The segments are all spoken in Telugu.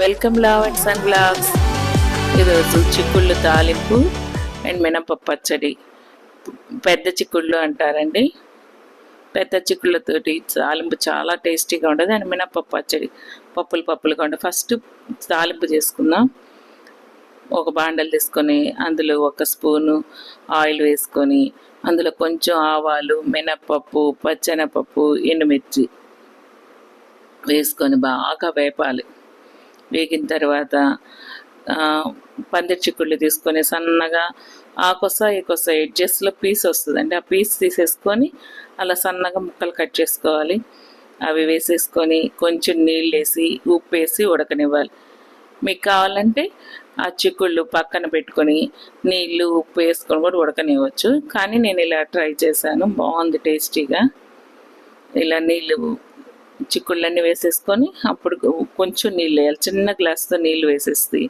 Welcome love and son blogs ఈరోజు చిక్కుళ్ళు తాలింపు అండ్ మినపప్పు పచ్చడి. పెద్ద చిక్కుళ్ళు అంటారండి. పెద్ద చిక్కుళ్ళతోటి తాలింపు చాలా టేస్టీగా ఉంటుంది అండ్ మినపప్పు పచ్చడి. పప్పులు పప్పులుగా ఉండదు ఫస్ట్ తాలింపు చేసుకుందాం. ఒక బాండలు తీసుకొని అందులో ఒక స్పూను ఆయిల్ వేసుకొని అందులో కొంచెం ఆవాలు మినప్పప్పు పచ్చెనపప్పు ఎండుమిర్చి వేసుకొని బాగా వేపాలి. వేగిన తర్వాత పందిరి చిక్కుళ్ళు తీసుకొని సన్నగా ఆ కొస ఈ కొస ఎడ్జెస్లో పీస్ వస్తుందండి. ఆ పీస్ తీసేసుకొని అలా సన్నగా ముక్కలు కట్ చేసుకోవాలి. అవి వేసేసుకొని కొంచెం నీళ్ళు వేసి ఉప్పు వేసి ఉడకనివ్వాలి. మీకు కావాలంటే ఆ చిక్కుళ్ళు పక్కన పెట్టుకొని నీళ్ళు ఉప్పు వేసుకొని కూడా ఉడకనివ్వచ్చు. కానీ నేను ఇలా ట్రై చేశాను. బాగుంది టేస్టీగా. ఇలా నీళ్ళు చిక్కుళ్ళన్నీ వేసేసుకొని అప్పుడు కొంచెం నీళ్ళు వేయాలి. చిన్న గ్లాస్తో నీళ్ళు వేసేసి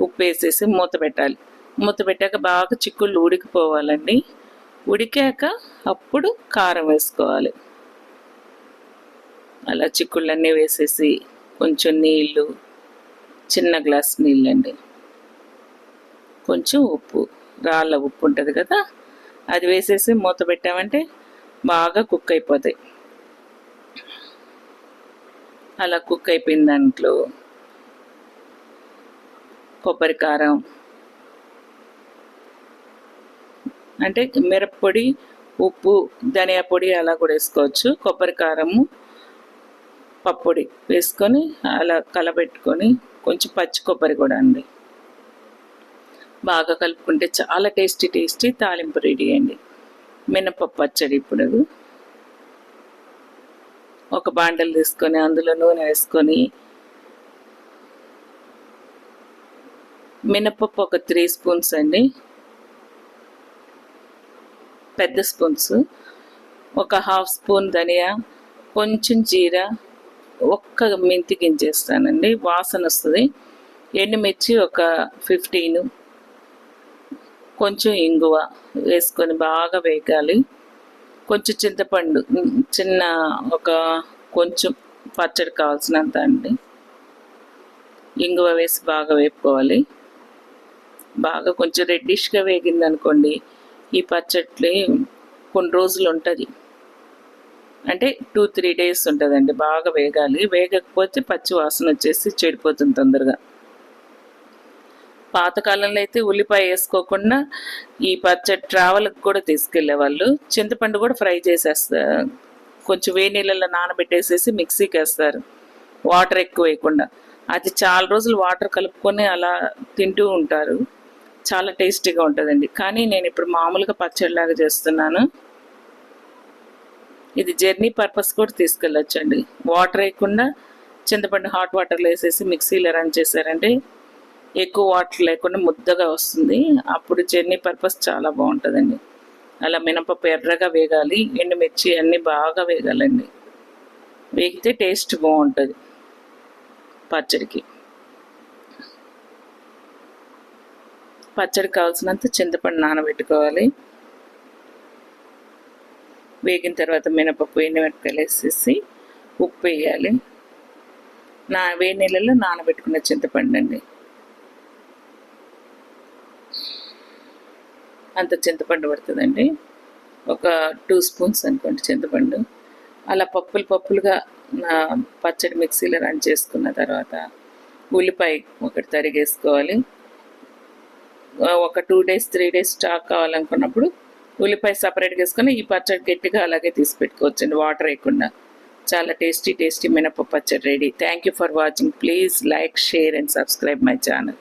ఉప్పు వేసేసి మూత పెట్టాలి. మూత పెట్టాక బాగా చిక్కుళ్ళు ఉడికిపోవాలండి. ఉడికాక అప్పుడు కారం వేసుకోవాలి. అలా చిక్కుళ్ళన్నీ వేసేసి కొంచెం నీళ్ళు చిన్న గ్లాస్ నీళ్ళండి. కొంచెం ఉప్పు రాళ్ళ ఉప్పు ఉంటుంది కదా అది వేసేసి మూత పెట్టామంటే బాగా కుక్ అయిపోతాయి. అలా కుక్ అయిపోయిన దాంట్లో కొబ్బరి కారం అంటే మిరప్పొడి ఉప్పు ధనియా పొడి అలా కూడా వేసుకోవచ్చు. కొబ్బరి కారము పప్పొడి వేసుకొని అలా కలబెట్టుకొని కొంచెం పచ్చి కొబ్బరి కూడా అండి. బాగా కలుపుకుంటే చాలా టేస్టీ టేస్టీ తాలింపు రెడీ అండి. మినపప్పు పచ్చడి ఇప్పుడు. ఒక బాండలు తీసుకొని అందులో నూనె వేసుకొని మినపప్పు ఒక త్రీ స్పూన్స్ అండి. పెద్ద స్పూన్స్. ఒక హాఫ్ స్పూన్ ధనియా కొంచెం జీరా ఒక్క మెంతి గింజేస్తానండి. వాసన వస్తుంది. ఎండుమిర్చి ఒక ఫిఫ్టీన్. కొంచెం ఇంగువ వేసుకొని బాగా వేగాలి. కొంచెం చింతపండు చిన్న ఒక కొంచెం పచ్చడి కావాల్సినంత అండి. ఇంగువ వేసి బాగా వేపుకోవాలి. బాగా కొంచెం రెడ్డిష్గా వేగింది అనుకోండి ఈ పచ్చడి కొన్ని రోజులు ఉంటుంది. అంటే టూ త్రీ డేస్ ఉంటుందండి బాగా వేగాలి. వేగకపోతే పచ్చి వాసన వచ్చేసి చెడిపోతుంది తొందరగా. పాతకాలంలో అయితే ఉల్లిపాయ వేసుకోకుండా ఈ పచ్చడి ట్రావెల్కి కూడా తీసుకెళ్ళేవాళ్ళు. చింతపండు కూడా ఫ్రై చేసేస్తారు కొంచెం వేడి నీళ్ళలో నానబెట్టేసేసి మిక్సీకి వేస్తారు. వాటర్ ఎక్కువ వేయకుండా. అది చాలా రోజులు వాటర్ కలుపుకొని అలా తింటూ ఉంటారు. చాలా టేస్టీగా ఉంటుందండి. కానీ నేను ఇప్పుడు మామూలుగా పచ్చడిలాగా చేస్తున్నాను. ఇది జర్నీ పర్పస్ కూడా తీసుకెళ్ళొచ్చండి. వాటర్ వేయకుండా చింతపండు హాట్ వాటర్లో వేసేసి మిక్సీలో రన్ చేశారంటే ఎక్కువ వాటర్ లేకుండా ముద్దగా వస్తుంది. అప్పుడు జర్నీ పర్పస్ చాలా బాగుంటుందండి. అలా మినపప్పు ఎర్రగా వేగాలి ఎండుమిర్చి అన్నీ బాగా వేగాలండి. వేగితే టేస్ట్ బాగుంటుంది పచ్చడికి. పచ్చడికి కావాల్సినంత చింతపండు నానబెట్టుకోవాలి. వేగిన తర్వాత మినపప్పు ఎండుమిరపకాయలు వేసేసి ఉప్పు వేయాలి. నా వేడి నీళ్ళలో నానబెట్టుకున్న చింతపండు అండి అంత చింతపండు పడుతుందండి. ఒక టూ స్పూన్స్ అనుకోండి చింతపండు. అలా పప్పులు పప్పులుగా నా పచ్చడి మిక్సీలో రన్ చేసుకున్న తర్వాత ఉల్లిపాయ ఒకటి తరిగేసుకోవాలి. ఒక two days three days stock కావాలనుకున్నప్పుడు ఉల్లిపాయ సపరేట్గా వేసుకొని ఈ పచ్చడి గట్టిగా అలాగే తీసి పెట్టుకోవచ్చండి వాటర్ వేయకుండా. చాలా టేస్టీ టేస్టీ మినపప్పు పచ్చడి ready. Thank you for watching please like share and subscribe my channel